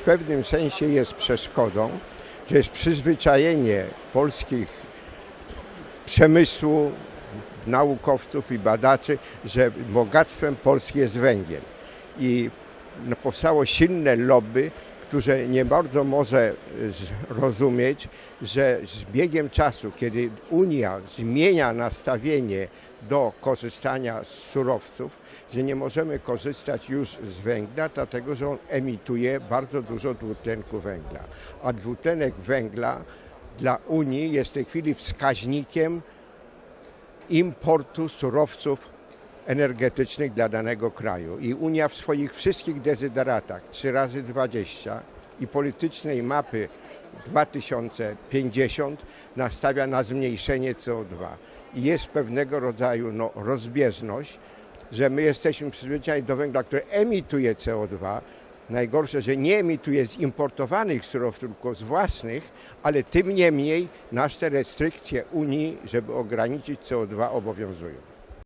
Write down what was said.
W pewnym sensie jest przeszkodą, że jest przyzwyczajenie polskich przemysłu, naukowców i badaczy, że bogactwem Polski jest węgiel. I powstało silne lobby, które nie bardzo może zrozumieć, że z biegiem czasu, kiedy Unia zmienia nastawienie do korzystania z surowców, że nie możemy korzystać już z węgla, dlatego że on emituje bardzo dużo dwutlenku węgla. A dwutlenek węgla dla Unii jest w tej chwili wskaźnikiem importu surowców energetycznych dla danego kraju. I Unia w swoich wszystkich dezyderatach 3 razy 20 i politycznej mapy 2050 nastawia na zmniejszenie CO2. I jest pewnego rodzaju no, rozbieżność, że my jesteśmy przyzwyczajeni do węgla, który emituje CO2. Najgorsze, że nie emituje z importowanych surowców, tylko z własnych, ale tym niemniej nasze restrykcje Unii, żeby ograniczyć CO2 obowiązują.